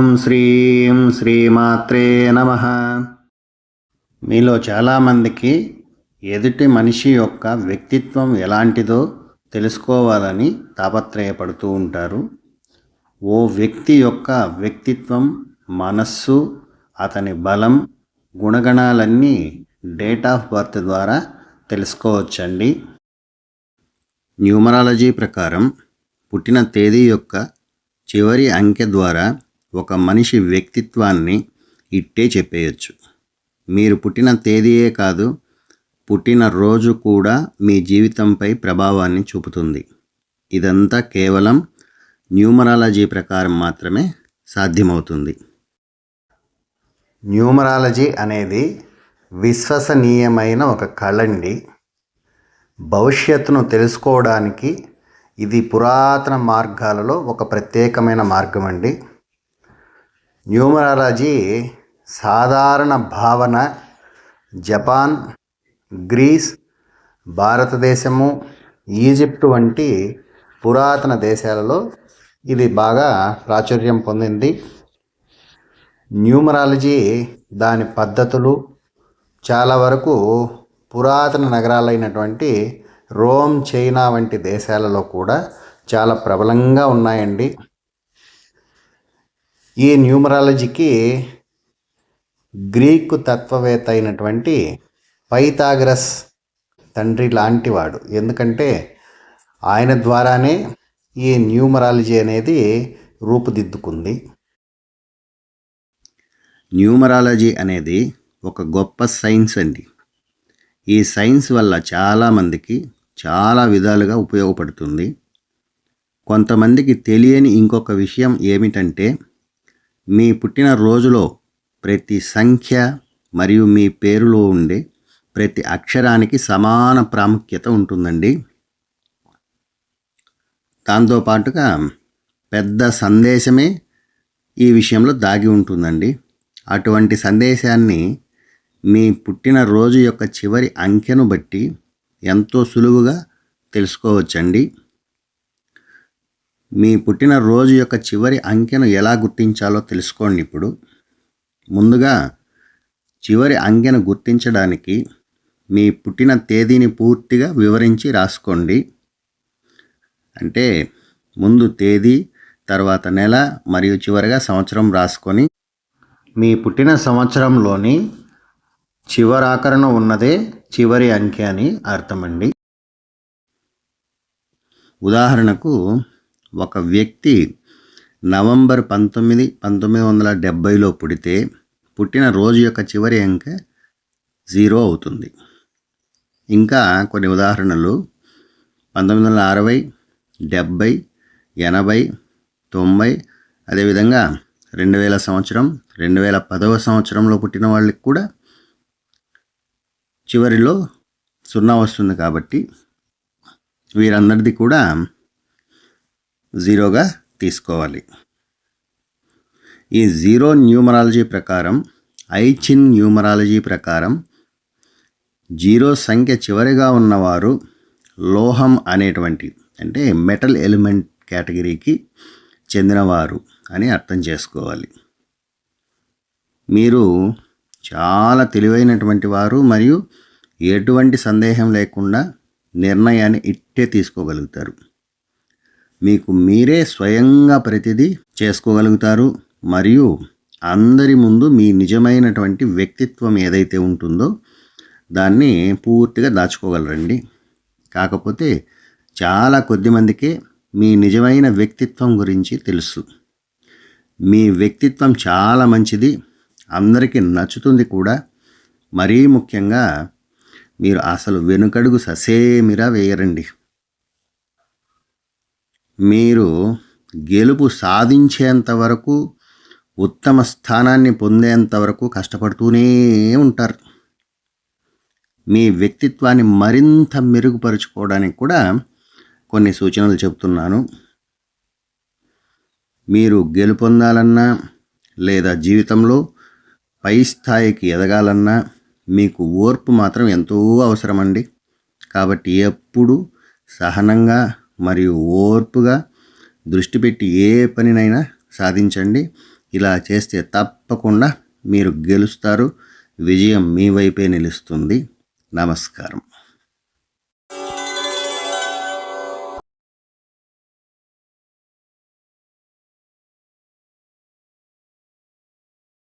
ఓం శ్రీం శ్రీమాత్రే నమ. మీలో చాలామందికి ఎదుటి మనిషి యొక్క వ్యక్తిత్వం ఎలాంటిదో తెలుసుకోవాలని తాపత్రయపడుతూ ఉంటారు. ఓ వ్యక్తి యొక్క వ్యక్తిత్వం మనస్సు అతని బలం గుణగణాలన్నీ డేట్ ఆఫ్ బర్త్ ద్వారా తెలుసుకోవచ్చండి. న్యూమరాలజీ ప్రకారం పుట్టిన తేదీ యొక్క చివరి అంకె ద్వారా ఒక మనిషి వ్యక్తిత్వాన్ని ఇట్టే చెప్పేయచ్చు. మీరు పుట్టిన తేదీయే కాదు పుట్టిన రోజు కూడా మీ జీవితంపై ప్రభావాన్ని చూపుతుంది. ఇదంతా కేవలం న్యూమరాలజీ ప్రకారం మాత్రమే సాధ్యమవుతుంది. న్యూమరాలజీ అనేది విశ్వసనీయమైన ఒక కళండి. భవిష్యత్తును తెలుసుకోవడానికి ఇది పురాతన మార్గాలలో ఒక ప్రత్యేకమైన మార్గం అండి న్యూమరాలజీ సాధారణ భావన జపాన్ గ్రీస్ భారతదేశము ఈజిప్ట్ వంటి పురాతన దేశాలలో ఇది బాగా ప్రాచుర్యం పొందింది. న్యూమరాలజీ దాని పద్ధతులు చాలా వరకు పురాతన నగరాలైనటువంటి రోమ్ చైనా వంటి దేశాలలో కూడా చాలా ప్రబలంగా ఉన్నాయండి. ఈ న్యూమరాలజీకి గ్రీకు తత్వవేత్త అయినటువంటి పైతాగ్రస్ తండ్రి లాంటివాడు. ఎందుకంటే ఆయన ద్వారానే ఈ న్యూమరాలజీ అనేది రూపుదిద్దుకుంది. న్యూమరాలజీ అనేది ఒక గొప్ప సైన్స్ అండి. ఈ సైన్స్ వల్ల చాలామందికి చాలా విధాలుగా ఉపయోగపడుతుంది. కొంతమందికి తెలియని ఇంకొక విషయం ఏమిటంటే మీ పుట్టిన రోజులో ప్రతి సంఖ్య మరియు మీ పేరులో ఉండే ప్రతి అక్షరానికి సమాన ప్రాముఖ్యత ఉంటుందండి. దాంతోపాటుగా పెద్ద సందేశమే ఈ విషయంలో దాగి ఉంటుందండి. అటువంటి సందేశాన్ని మీ పుట్టిన రోజు యొక్క చివరి అంకెను బట్టి ఎంతో సులువుగా తెలుసుకోవచ్చండి. మీ పుట్టిన రోజు యొక్క చివరి అంకెను ఎలా గుర్తించాలో తెలుసుకోండి ఇప్పుడు. ముందుగా చివరి అంకెను గుర్తించడానికి మీ పుట్టిన తేదీని పూర్తిగా వివరించి రాసుకోండి. అంటే ముందు తేదీ తర్వాత నెల మరియు చివరిగా సంవత్సరం రాసుకొని మీ పుట్టిన సంవత్సరంలోని చివరాకరణ ఉన్నదే చివరి అంకె అని అర్థమండి. ఉదాహరణకు ఒక వ్యక్తి నవంబర్ పంతొమ్మిది పంతొమ్మిది వందల డెబ్భైలో పుడితే పుట్టిన రోజు యొక్క చివరి అంకె జీరో అవుతుంది. ఇంకా కొన్ని ఉదాహరణలు. పంతొమ్మిది వందల అరవై డెబ్భై ఎనభై తొంభై అదేవిధంగా రెండు వేల సంవత్సరం రెండు వేల పదవ సంవత్సరంలో పుట్టిన వాళ్ళకి కూడా చివరిలో సున్నా వస్తుంది కాబట్టి వీరందరిది కూడా జీరోగా తీసుకోవాలి. ఈ జీరో న్యూమరాలజీ ప్రకారం ఐచిన్ న్యూమరాలజీ ప్రకారం జీరో సంఖ్య చివరిగా ఉన్నవారు లోహం అనేటువంటి అంటే మెటల్ ఎలిమెంట్ కేటగిరీకి చెందినవారు అని అర్థం చేసుకోవాలి. మీరు చాలా తెలివైనటువంటి వారు మరియు ఎటువంటి సందేహం లేకుండా నిర్ణయాన్ని ఇట్టే తీసుకోగలుగుతారు. మీకు మీరే స్వయంగా ప్రతిదీ చేసుకోగలుగుతారు. మరియు అందరి ముందు మీ నిజమైనటువంటి వ్యక్తిత్వం ఏదైతే ఉంటుందో దాన్ని పూర్తిగా దాచుకోగలరండి. కాకపోతే చాలా కొద్ది మందికే మీ నిజమైన వ్యక్తిత్వం గురించి తెలుసు. మీ వ్యక్తిత్వం చాలా మంచిది. అందరికీ నచ్చుతుంది కూడా. మరీ ముఖ్యంగా మీరు అసలు వెనుకడుగు ససేమిరా వేయరండి. మీరు గెలుపు సాధించేంత వరకు ఉత్తమ స్థానాన్ని పొందేంత వరకు కష్టపడుతూనే ఉంటారు. మీ వ్యక్తిత్వాన్ని మరింత మెరుగుపరుచుకోవడానికి కూడా కొన్ని సూచనలు చెప్తున్నాను మీరు గెలుపొందాలన్నా లేదా జీవితంలో పై స్థాయికి ఎదగాలన్నా మీకు ఓర్పు మాత్రం ఎంతో అవసరమండి. కాబట్టి ఎప్పుడు సహనంగా మరియు ఓర్పుగా దృష్టి పెట్టి ఏ పనినైనా సాధించండి. ఇలా చేస్తే తప్పకుండా మీరు గెలుస్తారు. విజయం మీ వైపే నిలుస్తుంది. నమస్కారం.